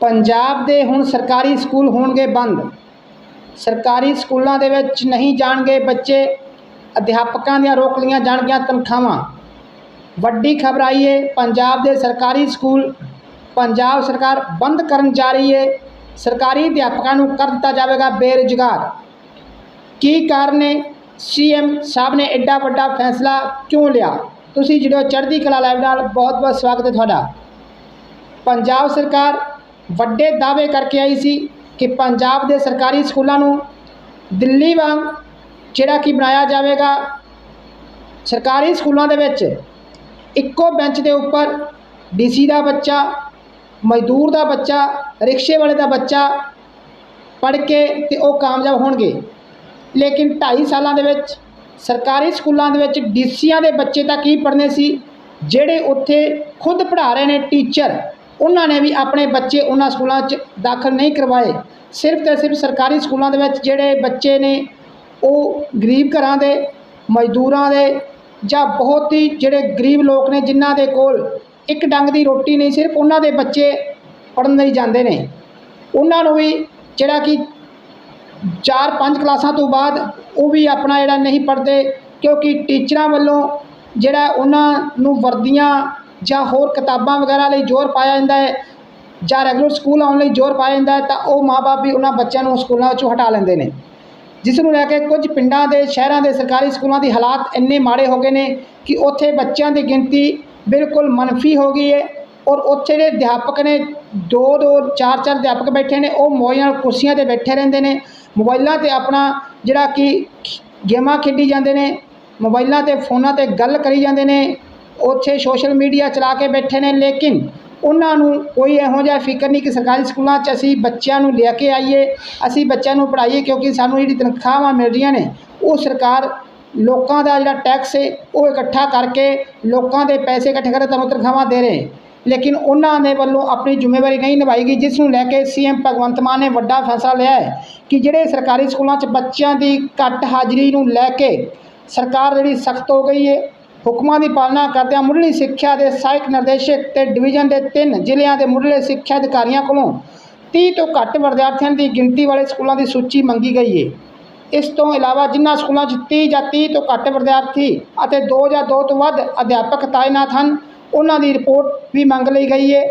ਪੰਜਾਬ ਦੇ ਹੁਣ ਸਰਕਾਰੀ ਸਕੂਲ ਹੋਣਗੇ ਬੰਦ। ਸਰਕਾਰੀ ਸਕੂਲਾਂ ਦੇ ਵਿੱਚ ਨਹੀਂ ਜਾਣਗੇ ਬੱਚੇ, ਅਧਿਆਪਕਾਂ ਦੀਆਂ ਰੋਕ ਲਈਆਂ ਜਾਣਗੀਆਂ ਤਨਖਾਹਾਂ। ਵੱਡੀ ਖਬਰ ਆਈ ਹੈ ਪੰਜਾਬ ਦੇ ਸਰਕਾਰੀ ਸਕੂਲ, ਪੰਜਾਬ ਸਰਕਾਰ ਬੰਦ ਕਰਨ ਜਾ ਰਹੀ ਹੈ ਸਰਕਾਰੀ ਅਧਿਆਪਕਾਂ ਨੂੰ ਕਰ ਦਿੱਤਾ ਜਾਵੇਗਾ ਬੇਰੁਜ਼ਗਾਰ। ਕੀ ਕਾਰਨ ਹੈ ਸੀਐਮ ਸਾਹਿਬ ਨੇ ਐਡਾ ਵੱਡਾ ਫੈਸਲਾ ਕਿਉਂ ਲਿਆ? ਤੁਸੀਂ ਜਿਹੜੇ ਚੜ੍ਹਦੀ ਕਲਾ ਲਾਈਵ ਨਾਲ। ਬਹੁਤ ਬਹੁਤ ਸਵਾਗਤ ਹੈ ਤੁਹਾਡਾ। ਪੰਜਾਬ ਸਰਕਾਰ ਵੱਡੇ ਦਾਅਵੇ ਕਰਕੇ ਆਈ ਸੀ ਕਿ ਪੰਜਾਬ ਦੇ ਸਰਕਾਰੀ ਸਕੂਲਾਂ ਨੂੰ ਦਿੱਲੀ ਵਾਂਗ ਜਿਹੜਾ ਕਿ ਬਣਾਇਆ ਜਾਵੇਗਾ, ਸਰਕਾਰੀ ਸਕੂਲਾਂ ਦੇ ਵਿੱਚ ਇੱਕੋ ਬੈਂਚ ਦੇ ਉੱਪਰ ਡੀਸੀ ਦਾ ਬੱਚਾ, ਮਜ਼ਦੂਰ ਦਾ ਬੱਚਾ, ਰਿਕਸ਼ੇ ਵਾਲੇ ਦਾ ਬੱਚਾ ਪੜ੍ਹ ਕੇ ਤੇ ਉਹ ਕਾਮਯਾਬ ਹੋਣਗੇ। ਲੇਕਿਨ 2.5 ਸਾਲਾਂ ਦੇ ਵਿੱਚ ਸਰਕਾਰੀ ਸਕੂਲਾਂ ਦੇ ਵਿੱਚ ਡੀਸੀਆਂ ਦੇ ਬੱਚੇ ਤਾਂ ਕੀ ਪੜ੍ਹਨੇ ਸੀ, ਜਿਹੜੇ ਉੱਥੇ ਖੁਦ ਪੜ੍ਹਾ ਰਹੇ ਨੇ ਟੀਚਰ? ਉਹਨਾਂ ਨੇ ਵੀ ਆਪਣੇ ਬੱਚੇ ਉਹਨਾਂ ਸਕੂਲਾਂ 'ਚ ਦਾਖਲ ਨਹੀਂ ਕਰਵਾਏ। ਸਿਰਫ ਤੇ ਸਿਰਫ ਸਰਕਾਰੀ ਸਕੂਲਾਂ ਦੇ ਵਿੱਚ ਜਿਹੜੇ ਬੱਚੇ ਨੇ, ਉਹ ਗਰੀਬ ਘਰਾਂ ਦੇ, ਮਜ਼ਦੂਰਾਂ ਦੇ ਜਾਂ ਬਹੁਤ ਹੀ ਜਿਹੜੇ ਗਰੀਬ ਲੋਕ ਨੇ ਜਿਨ੍ਹਾਂ ਦੇ ਕੋਲ ਇੱਕ ਡੰਗ ਦੀ ਰੋਟੀ ਨਹੀਂ, ਸਿਰਫ ਉਹਨਾਂ ਦੇ ਬੱਚੇ ਪੜ੍ਹਨ ਲਈ ਜਾਂਦੇ ਨੇ। ਉਹਨਾਂ ਨੂੰ ਵੀ ਜਿਹੜਾ ਕਿ ਚਾਰ ਪੰਜ ਕਲਾਸਾਂ ਤੋਂ ਬਾਅਦ ਉਹ ਵੀ ਆਪਣਾ ਜਿਹੜਾ ਨਹੀਂ ਪੜ੍ਹਦੇ ਕਿਉਂਕਿ ਟੀਚਰਾਂ ਵੱਲੋਂ ਜਿਹੜਾ ਉਹਨਾਂ ਨੂੰ ਵਰਦੀਆਂ ਜਾਂ ਹੋਰ ਕਿਤਾਬਾਂ ਵਗੈਰਾ ਲਈ ਜ਼ੋਰ ਪਾਇਆ ਜਾਂਦਾ ਹੈ, ਜਾਂ ਰੈਗੂਲਰ ਸਕੂਲ ਆਉਣ ਲਈ ਜ਼ੋਰ ਪਾਇਆ ਜਾਂਦਾ ਤਾਂ ਉਹ ਮਾਪੇ ਵੀ ਉਹਨਾਂ ਬੱਚਿਆਂ ਨੂੰ ਸਕੂਲਾਂ ਵਿੱਚੋਂ ਹਟਾ ਲੈਂਦੇ ਨੇ। ਜਿਸ ਨੂੰ ਲੈ ਕੇ ਕੁਝ ਪਿੰਡਾਂ ਦੇ, ਸ਼ਹਿਰਾਂ ਦੇ ਸਰਕਾਰੀ ਸਕੂਲਾਂ ਦੀ ਹਾਲਾਤ ਇੰਨੇ ਮਾੜੇ ਹੋ ਗਏ ਨੇ ਕਿ ਉੱਥੇ ਬੱਚਿਆਂ ਦੀ ਗਿਣਤੀ ਬਿਲਕੁਲ ਮਨਫੀ ਹੋ ਗਈ ਹੈ ਔਰ ਉੱਥੇ ਦੇ ਅਧਿਆਪਕ ਨੇ ਦੋ ਦੋ, ਚਾਰ ਚਾਰ ਅਧਿਆਪਕ ਬੈਠੇ ਨੇ, ਉਹ ਮੌਜ ਨਾਲ ਕੁਰਸੀਆਂ ਤੇ ਬੈਠੇ ਰਹਿੰਦੇ ਨੇ। ਮੋਬਾਈਲਾਂ ਤੇ ਆਪਣਾ ਜਿਹੜਾ ਕਿ ਗੇਮਾਂ ਖੇਡੀ ਜਾਂਦੇ ਨੇ, ਮੋਬਾਈਲਾਂ ਤੇ ਫੋਨਾਂ ਤੇ ਗੱਲ ਕਰੀ ਜਾਂਦੇ ਨੇ ਉੱਥੇ ਸੋਸ਼ਲ ਮੀਡੀਆ ਚਲਾ ਕੇ ਬੈਠੇ ਨੇ, ਲੇਕਿਨ ਉਹਨਾਂ ਨੂੰ ਕੋਈ ਇਹੋ ਜਿਹਾ ਫਿਕਰ ਨਹੀਂ ਕਿ ਸਰਕਾਰੀ ਸਕੂਲਾਂ 'ਚ ਅਸੀਂ ਬੱਚਿਆਂ ਨੂੰ ਲੈ ਕੇ ਆਈਏ, ਅਸੀਂ ਬੱਚਿਆਂ ਨੂੰ ਪੜ੍ਹਾਈਏ ਕਿਉਂਕਿ ਸਾਨੂੰ ਜਿਹੜੀ ਤਨਖਾਹਾਂ ਮਿਲ ਰਹੀਆਂ ਨੇ, ਉਹ ਸਰਕਾਰ ਲੋਕਾਂ ਦਾ ਜਿਹੜਾ ਟੈਕਸ ਹੈ ਉਹ ਇਕੱਠਾ ਕਰਕੇ ਲੋਕਾਂ ਦੇ ਪੈਸੇ ਇਕੱਠੇ ਕਰਕੇ ਤੁਹਾਨੂੰ ਤਨਖਾਹਾਂ ਦੇ ਰਹੇ। ਲੇਕਿਨ ਉਹਨਾਂ ਦੇ ਵੱਲੋਂ ਆਪਣੀ ਜ਼ਿੰਮੇਵਾਰੀ ਨਹੀਂ ਨਿਭਾਈ ਗਈ, ਜਿਸ ਨੂੰ ਲੈ ਕੇ ਸੀਐਮ ਭਗਵੰਤ ਮਾਨ ਨੇ ਵੱਡਾ ਫੈਸਲਾ ਲਿਆ ਹੈ ਕਿ ਜਿਹੜੇ ਸਰਕਾਰੀ ਸਕੂਲਾਂ 'ਚ ਬੱਚਿਆਂ ਦੀ ਘੱਟ ਹਾਜ਼ਰੀ ਨੂੰ ਲੈ ਕੇ ਸਰਕਾਰ ਜਿਹੜੀ ਸਖਤ ਹੋ ਗਈ ਹੈ ਹੁਕਮਾਂ ਦੀ ਪਾਲਣਾ ਕਰਦਿਆਂ ਮੁੱਢਲੀ ਸਿੱਖਿਆ ਦੇ ਸਹਾਇਕ ਨਿਰਦੇਸ਼ਕ ਤੇ ਡਿਵੀਜ਼ਨ ਦੇ ਤਿੰਨ ਜ਼ਿਲ੍ਹਿਆਂ ਦੇ ਮੁੱਢਲੇ ਸਿੱਖਿਆ ਅਧਿਕਾਰੀਆਂ ਕੋਲੋਂ 30 ਤੋਂ ਘੱਟ ਵਿਦਿਆਰਥੀਆਂ ਦੀ ਗਿਣਤੀ ਵਾਲੇ ਸਕੂਲਾਂ ਦੀ ਸੂਚੀ ਮੰਗੀ ਗਈ ਹੈ ਇਸ ਤੋਂ ਇਲਾਵਾ ਜਿਨ੍ਹਾਂ ਸਕੂਲਾਂ 'ਚ 30 ਜਾਂ 30 ਤੋਂ ਘੱਟ ਵਿਦਿਆਰਥੀ ਅਤੇ 2 ਜਾਂ 2 ਤੋਂ ਵੱਧ ਅਧਿਆਪਕ ਤਾਇਨਾਤ ਹਨ, ਉਹਨਾਂ ਦੀ ਰਿਪੋਰਟ ਵੀ ਮੰਗ ਲਈ ਗਈ ਹੈ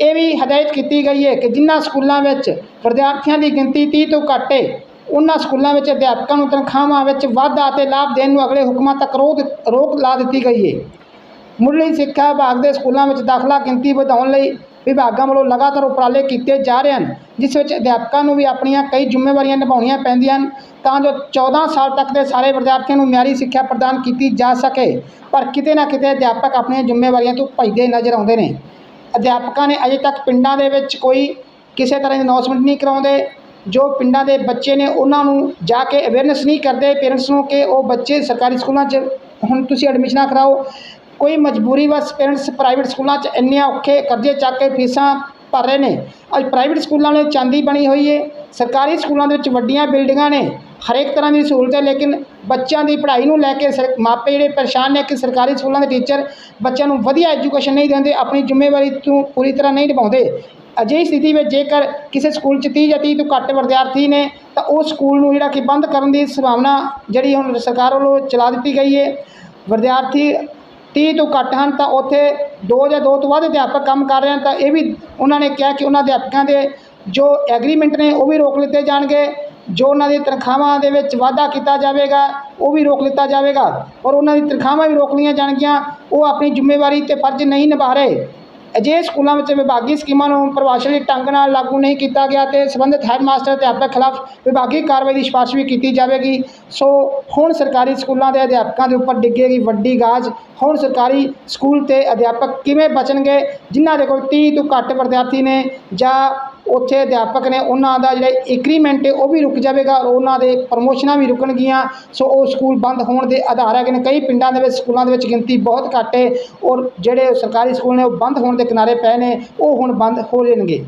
ਇਹ ਵੀ ਹਦਾਇਤ ਕੀਤੀ ਗਈ ਹੈ ਕਿ ਜਿਨ੍ਹਾਂ ਸਕੂਲਾਂ ਵਿੱਚ ਵਿਦਿਆਰਥੀਆਂ ਦੀ ਗਿਣਤੀ 30 ਤੋਂ ਘੱਟ ਹੈ ਉਹਨਾਂ ਸਕੂਲਾਂ ਵਿੱਚ ਅਧਿਆਪਕਾਂ ਨੂੰ ਤਨਖਾਹਾਂ ਵਿੱਚ ਵਾਧਾ ਅਤੇ ਲਾਭ ਦੇਣ ਨੂੰ ਅਗਲੇ ਹੁਕਮਾਂ ਤੱਕ ਰੋਕ ਰੋਕ ਲਾ ਦਿੱਤੀ ਗਈ ਹੈ ਮੁੱਢਲੀ ਸਿੱਖਿਆ ਵਿਭਾਗ ਦੇ ਸਕੂਲਾਂ ਵਿੱਚ ਦਾਖਲਾ ਗਿਣਤੀ ਵਧਾਉਣ ਲਈ ਵਿਭਾਗਾਂ ਵੱਲੋਂ ਲਗਾਤਾਰ ਉਪਰਾਲੇ ਕੀਤੇ ਜਾ ਰਹੇ ਹਨ, ਜਿਸ ਵਿੱਚ ਅਧਿਆਪਕਾਂ ਨੂੰ ਵੀ ਆਪਣੀਆਂ ਕਈ ਜ਼ਿੰਮੇਵਾਰੀਆਂ ਨਿਭਾਉਣੀਆਂ ਪੈਂਦੀਆਂ ਹਨ, ਤਾਂ ਜੋ 14 ਸਾਲ ਤੱਕ ਦੇ ਸਾਰੇ ਵਿਦਿਆਰਥੀਆਂ ਨੂੰ ਮਿਆਰੀ ਸਿੱਖਿਆ ਪ੍ਰਦਾਨ ਕੀਤੀ ਜਾ ਸਕੇ, ਪਰ ਕਿਤੇ ਨਾ ਕਿਤੇ ਅਧਿਆਪਕ ਆਪਣੀਆਂ ਜ਼ਿੰਮੇਵਾਰੀਆਂ ਤੋਂ ਭੱਜਦੇ ਨਜ਼ਰ ਆਉਂਦੇ ਨੇ। ਅਧਿਆਪਕਾਂ ਨੇ ਅਜੇ ਤੱਕ ਪਿੰਡਾਂ ਦੇ ਵਿੱਚ ਕੋਈ ਕਿਸੇ ਤਰ੍ਹਾਂ ਦੀ ਅਨਾਉਂਸਮੈਂਟ ਨਹੀਂ ਕਰਾਉਂਦੇ ਜੋ ਪਿੰਡਾਂ ਦੇ ਬੱਚੇ ਨੇ ਉਹਨਾਂ ਨੂੰ ਜਾ ਕੇ ਅਵੇਅਰਨੈਸ ਨਹੀਂ ਕਰਦੇ ਪੇਰੈਂਟਸ ਨੂੰ ਕਿ ਉਹ ਬੱਚੇ ਸਰਕਾਰੀ ਸਕੂਲਾਂ 'ਚ ਹੁਣ ਤੁਸੀਂ ਐਡਮਿਸ਼ਨਾਂ ਕਰਾਓ। ਕੋਈ ਮਜਬੂਰੀ ਵਸ ਪੇਰੈਂਟਸ ਪ੍ਰਾਈਵੇਟ ਸਕੂਲਾਂ 'ਚ ਇੰਨੇ ਔਖੇ ਕਰਜ਼ੇ ਚੱਕ ਕੇ ਫੀਸਾਂ ਭਰ ਰਹੇ ਨੇ। ਅੱਜ ਪ੍ਰਾਈਵੇਟ ਸਕੂਲਾਂ ਨੇ ਚਾਂਦੀ ਬਣੀ ਹੋਈ ਹੈ ਸਰਕਾਰੀ ਸਕੂਲਾਂ ਦੇ ਵਿੱਚ ਵੱਡੀਆਂ ਬਿਲਡਿੰਗਾਂ ਨੇ। ਹਰੇਕ ਤਰ੍ਹਾਂ ਦੀ ਸਹੂਲਤ ਹੈ, ਲੇਕਿਨ ਬੱਚਿਆਂ ਦੀ ਪੜ੍ਹਾਈ ਨੂੰ ਲੈ ਕੇ ਸਰ, ਮਾਪੇ ਜਿਹੜੇ ਪਰੇਸ਼ਾਨ ਨੇ ਕਿ ਸਰਕਾਰੀ ਸਕੂਲਾਂ ਦੇ ਟੀਚਰ ਬੱਚਿਆਂ ਨੂੰ ਵਧੀਆ ਐਜੂਕੇਸ਼ਨ ਨਹੀਂ ਦਿੰਦੇ, ਆਪਣੀ ਜ਼ਿੰਮੇਵਾਰੀ ਤੋਂ ਪੂਰੀ ਤਰ੍ਹਾਂ ਨਹੀਂ ਨਿਭਾਉਂਦੇ। ਅਜਿਹੀ ਸਥਿਤੀ ਵਿੱਚ ਜੇਕਰ ਕਿਸੇ ਸਕੂਲ 'ਚ 30 ਜਾਂ 30 ਤੋਂ ਘੱਟ ਵਿਦਿਆਰਥੀ ਨੇ, ਤਾਂ ਉਹ ਸਕੂਲ ਨੂੰ ਜਿਹੜਾ ਕਿ ਬੰਦ ਕਰਨ ਦੀ ਸੰਭਾਵਨਾ ਜਿਹੜੀ ਹੁਣ ਸਰਕਾਰ ਵੱਲੋਂ ਚਲਾ ਦਿੱਤੀ ਗਈ ਹੈ। ਵਿਦਿਆਰਥੀ 30 ਤੋਂ ਘੱਟ ਹਨ, ਤਾਂ ਉੱਥੇ ਦੋ ਜਾਂ ਦੋ ਤੋਂ ਵੱਧ ਅਧਿਆਪਕ ਕੰਮ ਕਰ ਰਹੇ ਹਨ, ਤਾਂ ਇਹ ਵੀ ਉਹਨਾਂ ਨੇ ਕਿਹਾ ਕਿ ਉਹਨਾਂ ਅਧਿਆਪਕਾਂ ਦੇ ਜੋ ਐਗਰੀਮੈਂਟ ਨੇ, ਉਹ ਵੀ ਰੋਕ ਲਿੱਤੇ ਜਾਣਗੇ। ਜੋ ਉਹਨਾਂ ਦੀ ਤਨਖਾਹਾਂ ਦੇ ਵਿੱਚ ਵਾਧਾ ਕੀਤਾ ਜਾਵੇਗਾ, ਉਹ ਵੀ ਰੋਕ ਲਿੱਤਾ ਜਾਵੇਗਾ। ਔਰ ਉਹਨਾਂ ਦੀ ਤਨਖਾਹਾਂ ਵੀ ਰੋਕ ਲਈਆਂ ਜਾਣਗੀਆਂ, ਉਹ ਆਪਣੀ ਜ਼ਿੰਮੇਵਾਰੀ ਤੇ ਫਰਜ਼ ਨਹੀਂ ਨਿਭਾ ਰਹੇ। ਅਜਿਹੇ ਸਕੂਲਾਂ ਵਿੱਚ ਵਿਭਾਗੀ ਸਕੀਮਾਂ ਨੂੰ ਪ੍ਰਭਾਵਸ਼ਾਲੀ ਢੰਗ ਨਾਲ ਲਾਗੂ ਨਹੀਂ ਕੀਤਾ ਗਿਆ ਤੇ ਸੰਬੰਧਿਤ ਹੈੱਡ ਮਾਸਟਰ ਅਧਿਆਪਕ ਖਿਲਾਫ ਵਿਭਾਗੀ ਕਾਰਵਾਈ ਦੀ ਸਿਫਾਰਿਸ਼ ਵੀ ਕੀਤੀ ਜਾਵੇਗੀ। ਸੋ ਹੁਣ ਸਰਕਾਰੀ ਸਕੂਲਾਂ ਦੇ ਅਧਿਆਪਕਾਂ ਦੇ ਉੱਪਰ ਡਿੱਗੇਗੀ ਵੱਡੀ ਗਾਜ। ਹੁਣ ਸਰਕਾਰੀ ਸਕੂਲ ਤੇ ਅਧਿਆਪਕ ਕਿਵੇਂ ਬਚਣਗੇ, ਜਿਨ੍ਹਾਂ ਦੇ ਕੋਲ 30 ਤੋਂ ਘੱਟ ਵਿਦਿਆਰਥੀ ਨੇ ਜਾਂ ਉੱਥੇ ਅਧਿਆਪਕ ਨੇ ਉਹਨਾਂ ਦਾ ਜਿਹੜਾ ਐਗਰੀਮੈਂਟ ਹੈ ਉਹ ਵੀ ਰੁਕ ਜਾਵੇਗਾ ਔਰ ਉਹਨਾਂ ਦੇ ਪ੍ਰਮੋਸ਼ਨਾਂ ਵੀ ਰੁਕਣਗੀਆਂ। ਸੋ ਉਹ ਸਕੂਲ ਬੰਦ ਹੋਣ ਦੇ ਆਧਾਰ ਹੈਗੇ ਨੇ। ਕਈ ਪਿੰਡਾਂ ਦੇ ਵਿੱਚ ਸਕੂਲਾਂ ਦੇ ਵਿੱਚ ਗਿਣਤੀ ਬਹੁਤ ਘੱਟ ਹੈ ਔਰ ਜਿਹੜੇ ਸਰਕਾਰੀ ਸਕੂਲ ਨੇ ਉਹ ਬੰਦ ਹੋਣ ਦੇ ਕਿਨਾਰੇ ਪਏ ਨੇ, ਉਹ ਹੁਣ ਬੰਦ ਹੋ ਜਾਣਗੇ।